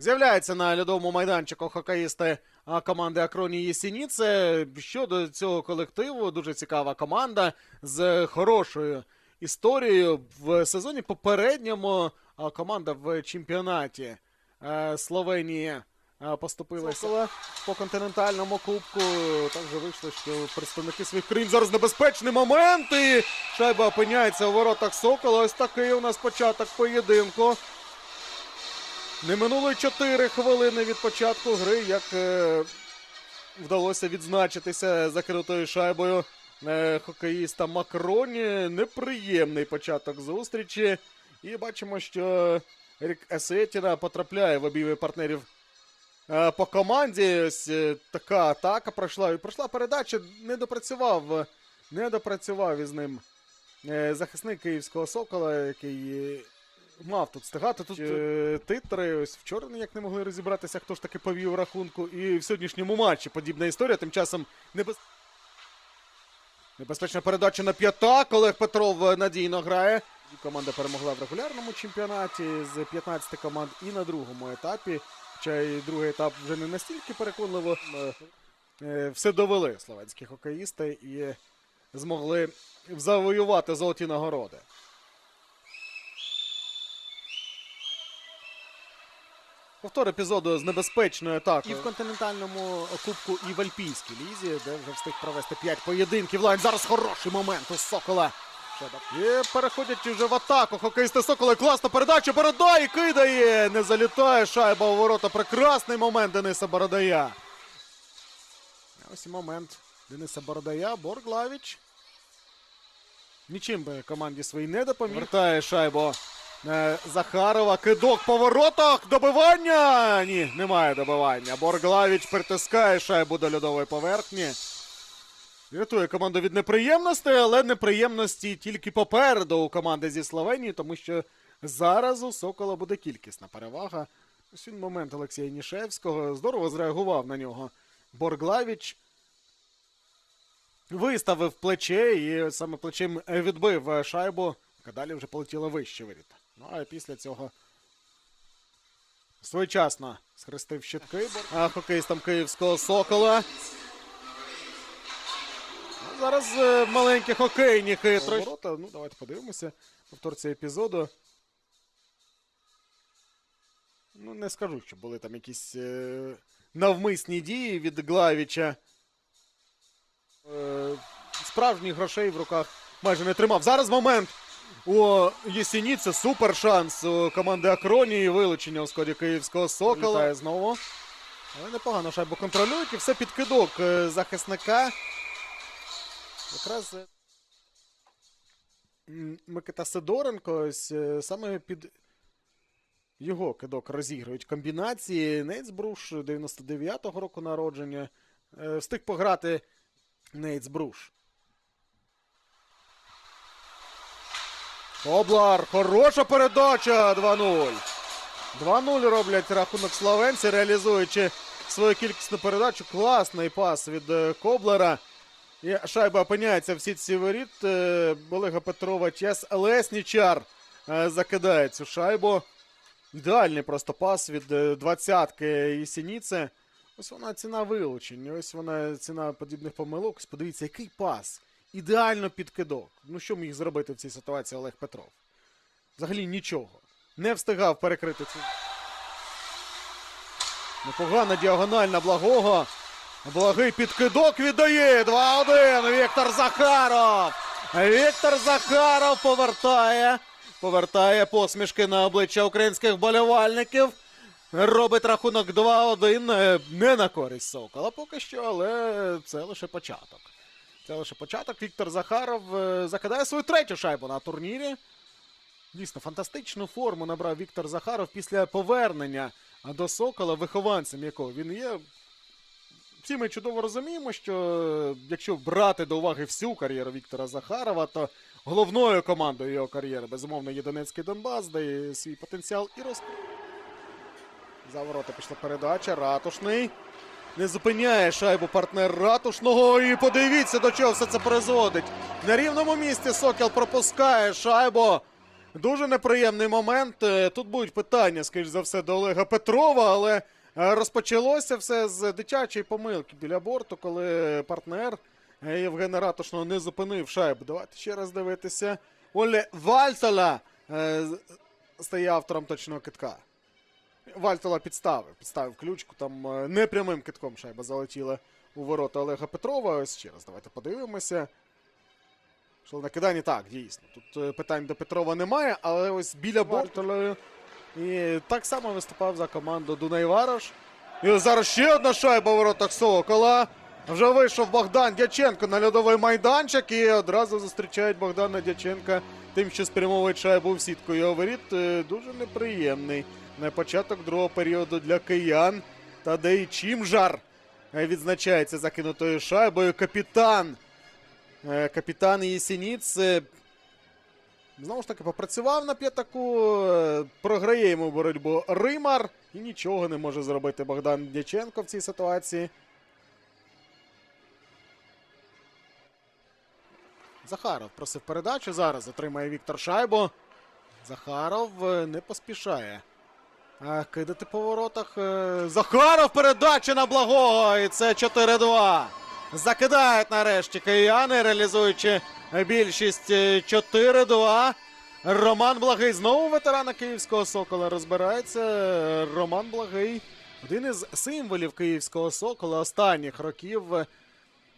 З'являється на льодовому майданчику хокеїсти команди Акроні Єсініце. Щодо цього колективу, дуже цікава команда з хорошою історією. В сезоні попередньому команда в чемпіонаті е, Словенії е, поступилася по континентальному кубку. Так же вийшло, що представники своїх країн зараз небезпечний момент. І шайба опиняється у воротах Сокола. Ось такий у нас початок поєдинку. Не минуло й 4 хвилини від початку гри, як е, вдалося відзначитися закритою шайбою е, хокеїста Макроні. Неприємний початок зустрічі. І бачимо, що Ерік Есетіна потрапляє в обійми партнерів е, по команді. Ось е, така атака пройшла. І пройшла передача, не допрацював. Не допрацював із ним е, захисник київського сокола, який. Мав тут стигати. Тут е, титри. Ось вчора ніяк не могли розібратися, хто ж таки повів рахунку. І в сьогоднішньому матчі подібна історія. Тим часом небез... небезпечна передача на п'ятак. Олег Петров е, надійно грає. Команда перемогла в регулярному чемпіонаті з 15 команд і на другому етапі. Хоча і другий етап вже не настільки переконливо. Е, Все довели словенські хокеїсти і змогли завоювати золоті нагороди. Повтор епізоду з небезпечною атакою. І в континентальному кубку, і в Альпійській лізі, де вже встиг провести 5 поєдинків. Лайн зараз хороший момент у Сокола. І переходять вже в атаку. Хокеїсти Сокола. Класна передача. Бородай кидає. Не залітає шайба у ворота. Прекрасний момент Дениса Бородая. Ось і момент Дениса Бородая. Борглавіч. Нічим би команді своїй не допоміг. Вертає шайбу Захарова. Кидок по воротах. Добивання. Ні, немає добивання. Борглавіч притискає шайбу до льодової поверхні. Рятує команду від неприємностей, але неприємності тільки попереду у команди зі Словенії, тому що зараз у Сокола буде кількісна перевага. Ось він момент Олексія Нішевського. Здорово зреагував на нього Борглавіч. Виставив плече і саме плечем відбив е, шайбу, яка далі вже полетіла вище воріт. Ну а після цього своєчасно схрестив щитки а, хокеїстам київського сокола. Ну, Зараз е, маленькі хокейні хитрощі. Ну, давайте подивимося. Повтор цього епізоду. Ну, не скажу, що були там якісь е, навмисні дії від Главіча. Е, справжніх грошей в руках майже не тримав. Зараз момент у Єсініці. Супер шанс у команди Акронії. Вилучення у складі київського Сокола. Літає знову. Але непогано шайбу контролюють і все під кидок е, захисника. Якраз е, Микита Сидоренко ось е, саме під його кидок розігрують комбінації. Нейцбруш 99-го року народження. Встиг пограти Нейцбруш. Коблар. Хороша передача. 2-0. 2-0 роблять рахунок словенці, реалізуючи свою кількісну передачу. Класний пас від е, Коблера. І шайба опиняється в сітці воріт. Е, Олега Петрова Чес Леснічар е, закидає цю шайбу. Ідеальний просто пас від двадцятки Єсініце. Ось вона ціна вилучень. Ось вона ціна подібних помилок. Ось Подивіться, який пас. Ідеально під кидок. Ну що міг зробити в цій ситуації Олег Петров? Взагалі нічого. Не встигав перекрити цю. Непогана діагональна благого. Благий підкидок віддає. 2-1. Віктор Захаров. Віктор Захаров повертає. Повертає посмішки на обличчя українських болівальників. Робить рахунок 2-1. Е, Не на користь Сокола поки що, але це лише початок. Це лише початок. Віктор Захаров е, закидає свою третю шайбу на турнірі. Дійсно, фантастичну форму набрав Віктор Захаров після повернення до Сокола, вихованцем якого він є. Всі ми чудово розуміємо, що е, якщо брати до уваги всю кар'єру Віктора Захарова, то головною командою його кар'єри, безумовно, є Донецький Донбас, де свій потенціал і розкрив. За ворота пішла передача. Ратушний. Не зупиняє шайбу партнер Ратушного. І подивіться, до чого все це призводить. На рівному місці Сокіл пропускає шайбу. Дуже неприємний момент. Е, Тут будуть питання, скоріш за все, до Олега Петрова, але е, розпочалося все з дитячої помилки біля борту, коли партнер е, Євгена Ратушного не зупинив шайбу. Давайте ще раз дивитися. Оле Вальтола е, стає автором точного китка. Вальтола підставив, підставив ключку, там е, непрямим китком шайба залетіла у ворота Олега Петрова. Ось ще раз давайте подивимося. Що накидання так, дійсно. Тут е, питань до Петрова немає, але ось біля Бортолою. І так само виступав за команду Дунай Варош. І зараз ще одна шайба у воротах Сокола. Вже вийшов Богдан Дяченко на льодовий майданчик і одразу зустрічають Богдана Дяченка тим, що спрямовує шайбу в сітку його воріт. Е, Дуже неприємний на початок другого періоду для киян. Та де і Чімжар е, відзначається закинутою шайбою. Капітан. Е, Капітан Єсеніц е, знову ж таки попрацював на п'ятаку, програє йому боротьбу Римар і нічого не може зробити Богдан Дяченко в цій ситуації. Захаров просив передачу. Зараз отримає Віктор Шайбу. Захаров не поспішає. Кидати по воротах. е, Захаров передача на благого. І це 4-2. Закидають нарешті кияни, реалізуючи більшість е, 4-2. Роман Благий знову ветерана київського сокола розбирається. Роман Благий один із символів київського сокола останніх років е,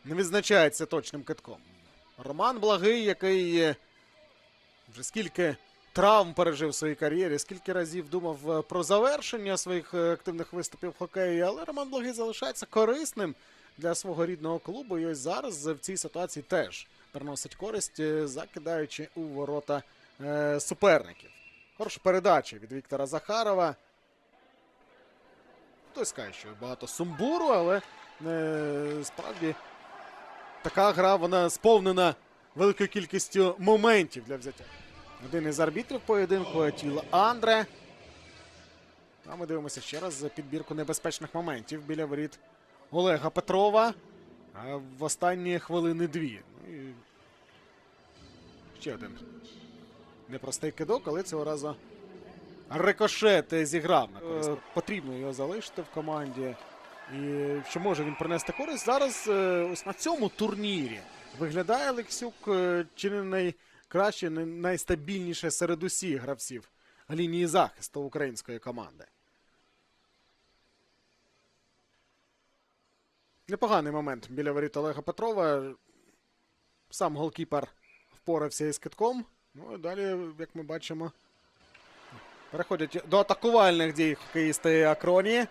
не відзначається точним китком. Роман Благий, який е, вже скільки травм пережив в своїй кар'єрі, скільки разів думав е, про завершення своїх е, активних виступів в хокеї, але Роман Благий залишається корисним для свого рідного клубу. І ось зараз в цій ситуації теж приносить користь, е, закидаючи у ворота суперників. Хороша передача від Віктора Захарова. Хтось скаже, що багато сумбуру, але справді така гра вона сповнена великою кількістю моментів для взяття. Один із арбітрів поєдинку тіло Андре. А ми дивимося ще раз за підбірку небезпечних моментів біля воріт Олега Петрова. А в останні хвилини дві. Ну і ще один непростий кидок, але цього разу рикошет зіграв на користь. Е, Потрібно його залишити в команді. І що може він принести користь зараз е, ось на цьому турнірі виглядає Олексюк е, чи не найкраще, не найстабільніше серед усіх гравців лінії захисту української команди. Непоганий момент біля воріт Олега Петрова. Сам голкіпер впорався із китком. Ну і далі, як ми бачимо, переходять до атакувальних дій хокеїсти Акроні.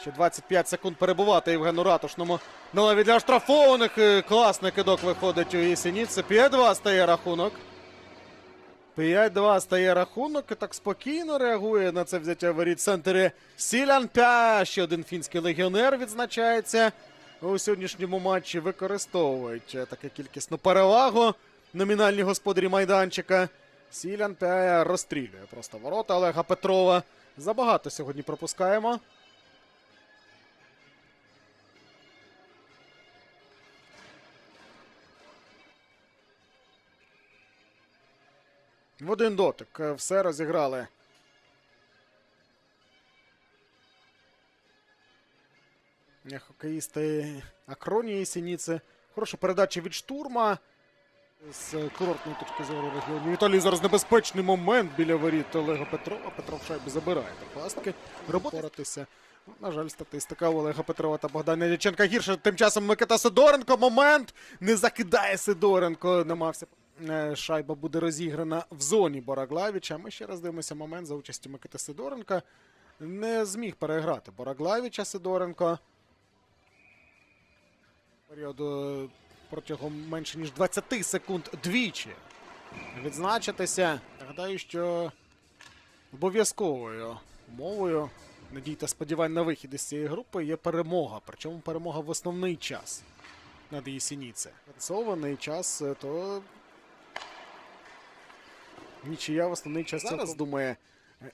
Ще 25 секунд перебувати Євгену Ратушному на лаві для штрафованих. Е, Класний кидок виходить у Єсеніці. 5-2 стає рахунок. 5-2 стає рахунок. Так спокійно реагує на це взяття воріт Сілян Пя. Ще один фінський легіонер відзначається у сьогоднішньому матчі. Використовують е, таку кількісну перевагу. Номінальні господарі майданчика. Сілян Пя розстрілює просто ворота Олега Петрова. Забагато сьогодні пропускаємо. В один дотик е, все розіграли. Е, Хокеїсти Акронії Сініці. Хороша передача від штурма. З курортної точки зору регіону. Віталій зараз небезпечний момент біля воріт Олега Петрова. Петров шайбу забирає до пастки. Ну, На жаль, статистика Олега Петрова та Богдана Дяченка гірше. Тим часом Микита Сидоренко. Момент не закидає Сидоренко. Намався. Е, Шайба буде розіграна в зоні Бораглавіча. Ми ще раз дивимося момент за участю Микити Сидоренка. Не зміг переграти Бораглавіча Сидоренко. Періоду протягом менше ніж 20 секунд двічі відзначитися. Гадаю, що обов'язковою умовою надій та сподівань на вихід із цієї групи є перемога. Причому перемога в основний час над Єсініце. Працьований час, е, то нічия в основний час зараз думає е,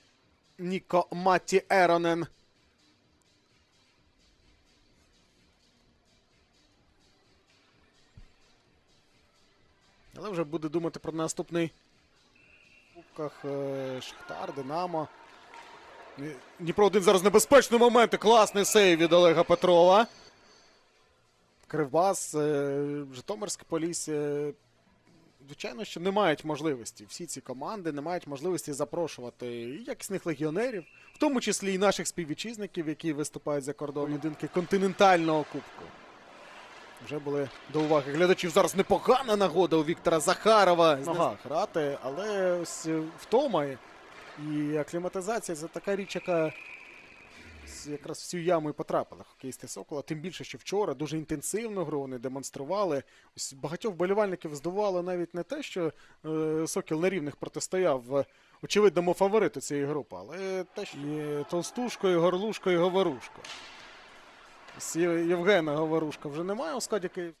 Ніко Матті Еронен. Але вже буде думати про наступний рахунках. Е, Шахтар, Динамо. Ні- Дніпро один зараз небезпечний момент. Класний сейв від Олега Петрова. Кривбас, е, Житомирське Полісся. Звичайно, що не мають можливості. Всі ці команди не мають можливості запрошувати якісних легіонерів, в тому числі і наших співвітчизників, які виступають за кордоном поєдинки континентального кубку. Вже були до уваги глядачів. Зараз непогана нагода у Віктора Захарова ногах грати, але ось е, втома і акліматизація це така річ, яка якраз в цю яму і потрапила хокеїсти Сокола. Тим більше, що вчора дуже інтенсивну гру вони демонстрували. Ось багатьох вболівальників здувало навіть не те, що е, Сокіл на рівних протистояв е, очевидному фавориту цієї групи, але те, що і Толстушко, Горлушко, і Говорушко. Ось Євгена Говорушка вже немає у складі Київ.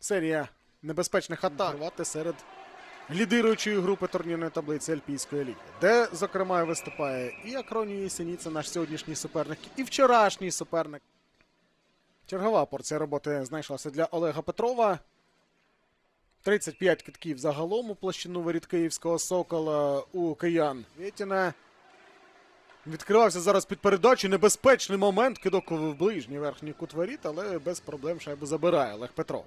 Серія небезпечних атак Тривати серед лідируючої групи турнірної таблиці Альпійської ліги, де, зокрема, виступає і Акроній Єсеніця, наш сьогоднішній суперник, і вчорашній суперник. Чергова порція роботи знайшлася для Олега Петрова. 35 китків загалом у площину воріт київського сокола у киян. Вєтіна відкривався зараз під передачу. Небезпечний момент. Кидок в ближній верхній кут воріт, але без проблем шайбу забирає Олег Петров.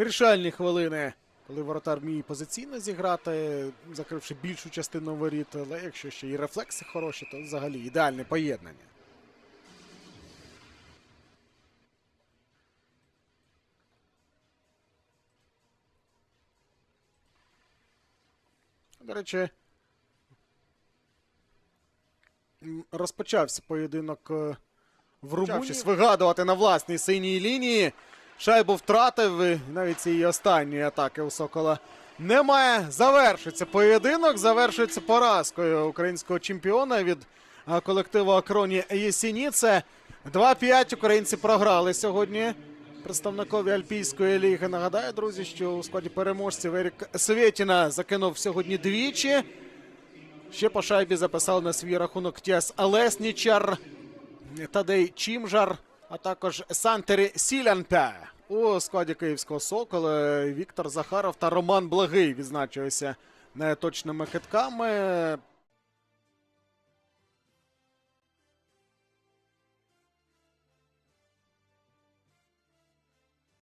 Вирішальні хвилини, коли воротар вміє позиційно зіграти, закривши більшу частину воріт, але якщо ще і рефлекси хороші, то взагалі ідеальне поєднання. До речі, розпочався поєдинок е, в Румунії. вигадувати на власній синій лінії. Шайбу втратив і навіть цієї останньої атаки у Сокола немає. Завершується поєдинок, завершується поразкою українського чемпіона від колективу Акроні Єсініце. 2-5 українці програли сьогодні. Представникові Альпійської ліги. Нагадаю, друзі, що у складі переможців Ерік Свєтіна закинув сьогодні двічі. Ще по шайбі записав на свій рахунок Тіас Алеснічар. Тадей Чімжар, а також Сантері Сілянпе. У складі київського сокола Віктор Захаров та Роман Благий відзначилися неточними китками.